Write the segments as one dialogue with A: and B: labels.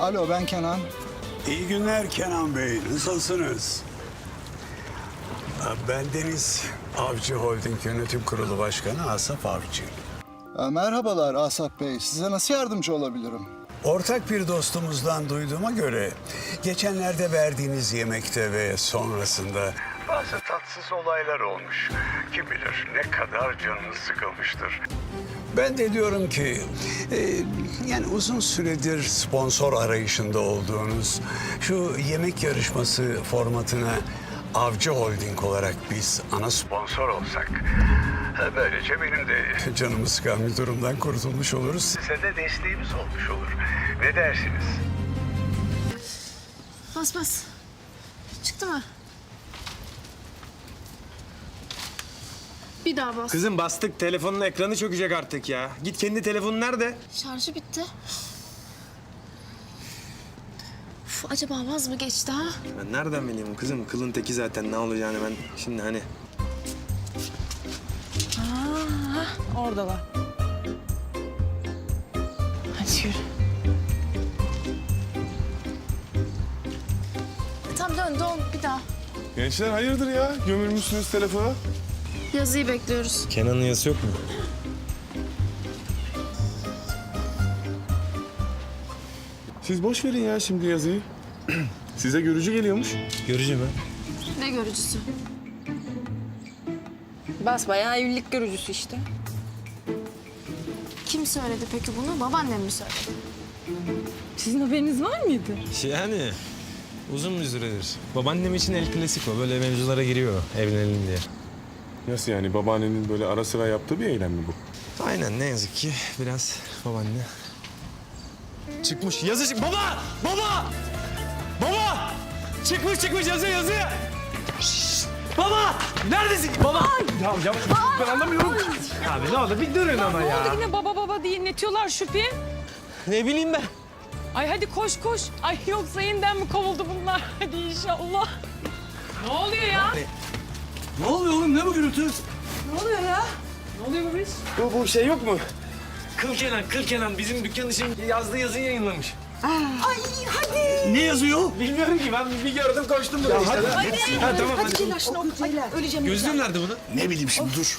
A: Alo ben Kenan.
B: İyi günler Kenan Bey. Nasılsınız? Ben Deniz Avcı Holding Yönetim Kurulu Başkanı Asaf Avcı.
A: Ee, Merhabalar Asap Bey. Size nasıl yardımcı olabilirim?
B: Ortak bir dostumuzdan duyduğuma göre geçenlerde verdiğiniz yemekte ve sonrasında bazı tatsız olaylar olmuş. Kim bilir ne kadar canınız sıkılmıştır. Ben de diyorum ki e, yani uzun süredir sponsor arayışında olduğunuz şu yemek yarışması formatına Avcı Holding olarak biz ana sponsor olsak. ha, Böylece benim de canımı sıkan bir durumdan kurtulmuş oluruz. Size de desteğimiz olmuş olur. Ne dersiniz?
C: Bas bas. Çıktı mı? Bir daha bas.
D: Kızım bastık telefonun ekranı çökecek artık ya. Git kendi telefonun nerede?
C: Şarjı bitti. Uf, acaba vaz mı geçti ha?
D: Ben nereden bileyim kızım kılın teki zaten ne olacağını ben şimdi hani.
E: Oradalar.
C: Hadi yürü. Tam dön dön bir daha.
F: Gençler hayırdır ya? Gömülmüşsünüz telefona.
C: Yazıyı bekliyoruz.
D: Kenan'ın yazısı yok mu?
F: Siz boş verin ya şimdi yazıyı. Size görücü geliyormuş.
D: Göreceğim ha.
C: Ne görücüsü?
E: Basbayağı evlilik görücüsü işte.
C: Kim söyledi peki bunu? Babaannem mi söyledi?
E: Sizin haberiniz var mıydı?
D: Yani uzun bir süredir. Babaannem için el klasiko böyle mevzulara giriyor evlenelim diye.
F: Nasıl yani babaannenin böyle ara sıra yaptığı bir eylem mi bu?
D: Aynen ne yazık ki biraz babaanne. Çıkmış yazı çık- Baba! Baba! Baba! Çıkmış çıkmış yazı yazı! Baba! Neredesin? Baba! Ya ya ben anlamıyorum. Abi ne oldu? Bir durun ama
G: Ne oldu
D: ya.
G: yine baba baba diye inletiyorlar Şüphi?
D: Ne bileyim ben.
G: Ay hadi koş koş. Ay yoksa yeniden mi kovuldu bunlar? Hadi inşallah. Ne oluyor ya?
B: Ne oluyor oğlum? Ne bu gürültü?
G: Ne oluyor ya? Ne oluyor bu iş?
D: Bu, bu şey yok mu? Kıl Kenan, Kıl Kenan bizim dükkan için yazdığı yazıyı yayınlamış.
B: Ne yazıyor?
D: Bilmiyorum ki ben bir gördüm koştum buraya işte. Hadi. Ha, tamam hadi. Gözlüğüm nerede bunun?
B: Ne bileyim şimdi dur.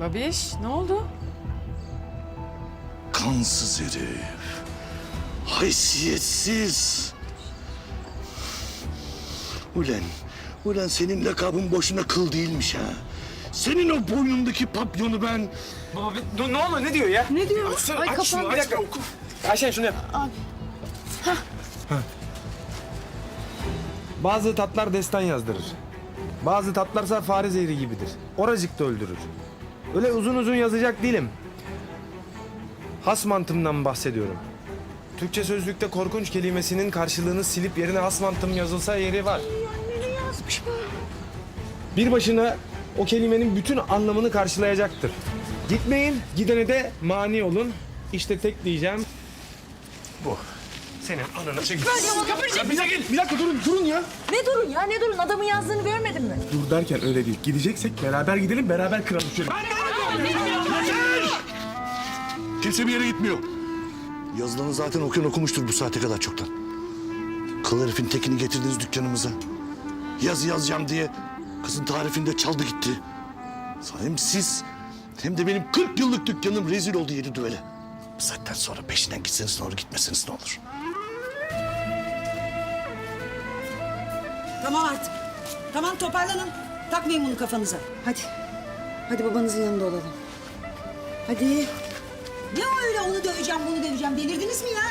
G: Babiş ne oldu?
H: Kansız herif. Haysiyetsiz. Ulan, ulan senin lakabın boşuna kıl değilmiş ha. Senin o boynundaki papyonu ben...
D: Baba bir, ne oluyor? Ne diyor ya?
G: Ne diyor?
H: Açsana,
G: Ay
H: aç şunu,
G: kafam.
D: Bir dakika. Ayşen şunu yap.
C: Abi.
D: Ha. Bazı tatlar destan yazdırır. Bazı tatlarsa fare zehri gibidir. Oracıkta öldürür. Öyle uzun uzun yazacak değilim. Has mantımdan bahsediyorum. Türkçe sözlükte korkunç kelimesinin karşılığını silip yerine has mantım yazılsa yeri var. Bir başına o kelimenin bütün anlamını karşılayacaktır. Gitmeyin, gidene de mani olun. İşte tek diyeceğim. Bu. Senin ananı çek.
F: Bir dakika, bir dakika durun, durun ya.
E: Ne durun ya ne durun adamın yazdığını görmedin mi?
F: Dur derken öyle değil. Gideceksek beraber gidelim, beraber kıralım şöyle.
H: Kimse bir yere gitmiyor. Yazılanı zaten okuyan okumuştur bu saate kadar çoktan. Kıl herifin tekini getirdiniz dükkanımıza. Yazı yazacağım diye kızın tarifinde çaldı gitti. Hem siz hem de benim 40 yıllık dükkanım rezil oldu yedi düvele. Saatten sonra peşinden gitseniz ne olur gitmeseniz ne olur.
I: Tamam artık. Tamam toparlanın. Takmayın bunu kafanıza. Hadi. Hadi babanızın yanında olalım. Hadi. Ne o öyle onu döveceğim bunu döveceğim delirdiniz mi ya?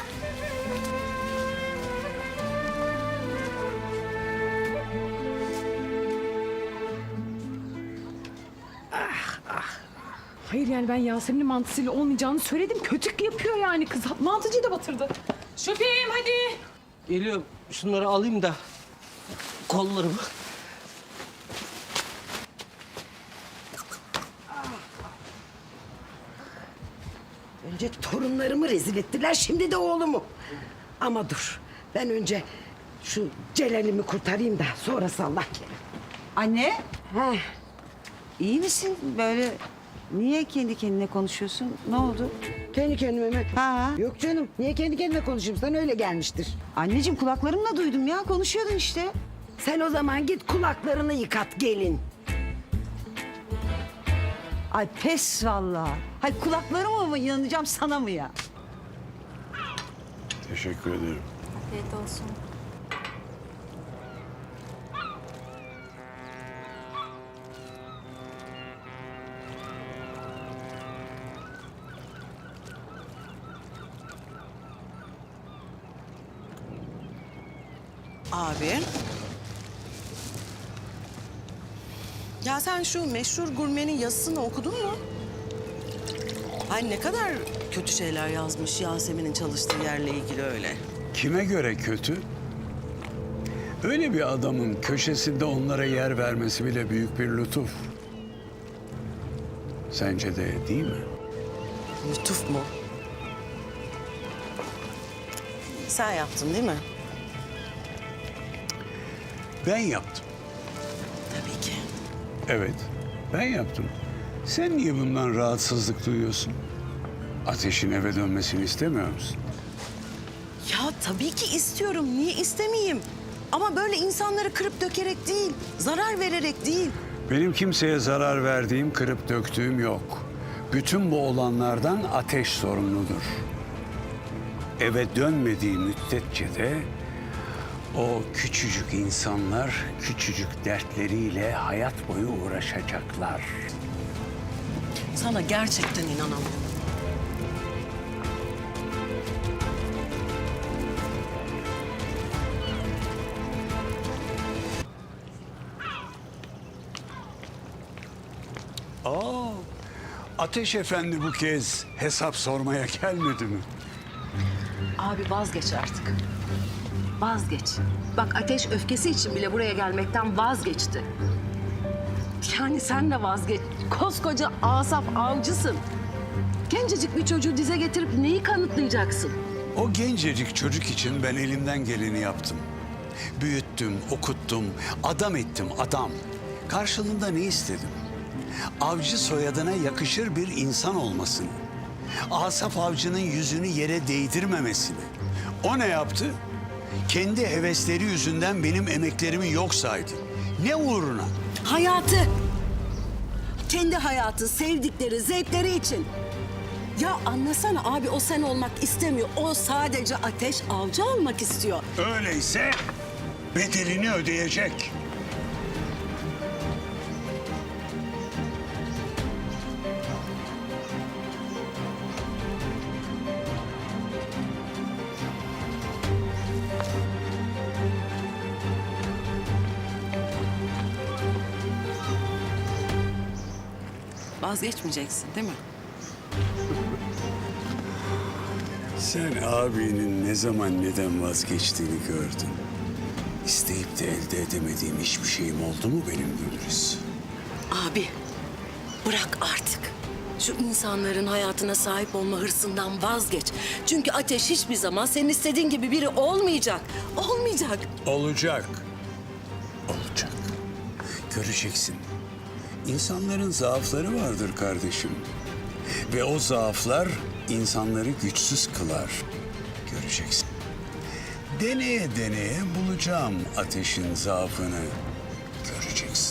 G: Hayır yani ben Yasemin'in mantısıyla olmayacağını söyledim. Kötük yapıyor yani kız. Mantıcıyı da batırdı. Şüphim hadi.
J: Geliyorum. Şunları alayım da kollarımı.
I: Önce torunlarımı rezil ettiler şimdi de oğlumu. Ama dur ben önce
K: Şu Celal'imi kurtarayım da sonrası Allah kerim.
I: Anne. İyi misin? Böyle niye kendi kendine konuşuyorsun? Ne oldu?
K: Kendi kendime mi?
I: Ha.
K: Yok canım. Niye kendi kendime konuşayım? Sen öyle gelmiştir.
I: Anneciğim kulaklarımla duydum ya. Konuşuyordun işte.
K: Sen o zaman git kulaklarını yıkat gelin.
I: Ay pes vallahi. Hay kulaklarıma mı inanacağım sana mı ya?
B: Teşekkür ederim.
C: Afiyet olsun.
L: Abi. Ya sen şu meşhur gurmenin yazısını okudun mu? Ay ne kadar kötü şeyler yazmış Yasemin'in çalıştığı yerle ilgili öyle.
B: Kime göre kötü? Öyle bir adamın köşesinde onlara yer vermesi bile büyük bir lütuf. Sence de değil mi?
L: Lütuf mu? Sen yaptın değil mi?
B: Ben yaptım.
L: Tabii ki.
B: Evet, ben yaptım. Sen niye bundan rahatsızlık duyuyorsun? Ateşin eve dönmesini istemiyor musun?
L: Ya tabii ki istiyorum. Niye istemeyeyim? Ama böyle insanları kırıp dökerek değil, zarar vererek değil.
B: Benim kimseye zarar verdiğim, kırıp döktüğüm yok. Bütün bu olanlardan ateş sorumludur. Eve dönmediği müddetçe de o küçücük insanlar küçücük dertleriyle hayat boyu uğraşacaklar.
L: Sana gerçekten inanamıyorum.
B: Aa, Ateş Efendi bu kez hesap sormaya gelmedi mi?
E: Abi vazgeç artık. Vazgeç. Bak ateş öfkesi için bile buraya gelmekten vazgeçti. Yani sen de vazgeç. Koskoca asaf avcısın. Gencecik bir çocuğu dize getirip neyi kanıtlayacaksın?
B: O gencecik çocuk için ben elimden geleni yaptım. Büyüttüm, okuttum, adam ettim adam. Karşılığında ne istedim? Avcı soyadına yakışır bir insan olmasını. Asaf avcının yüzünü yere değdirmemesini. O ne yaptı? Kendi hevesleri yüzünden benim emeklerimi yok saydı. Ne uğruna?
I: Hayatı. Kendi hayatı, sevdikleri, zevkleri için. Ya anlasana abi o sen olmak istemiyor. O sadece ateş avcı olmak istiyor.
B: Öyleyse bedelini ödeyecek.
L: Vazgeçmeyeceksin değil mi?
B: Sen abinin ne zaman neden vazgeçtiğini gördün. İsteyip de elde edemediğim hiçbir şeyim oldu mu benim Gülriz?
L: Abi bırak artık. Şu insanların hayatına sahip olma hırsından vazgeç. Çünkü ateş hiçbir zaman senin istediğin gibi biri olmayacak. Olmayacak.
B: Olacak. Olacak. Göreceksin. İnsanların zaafları vardır kardeşim. Ve o zaaflar insanları güçsüz kılar. Göreceksin. Deneye deneye bulacağım ateşin zaafını. Göreceksin.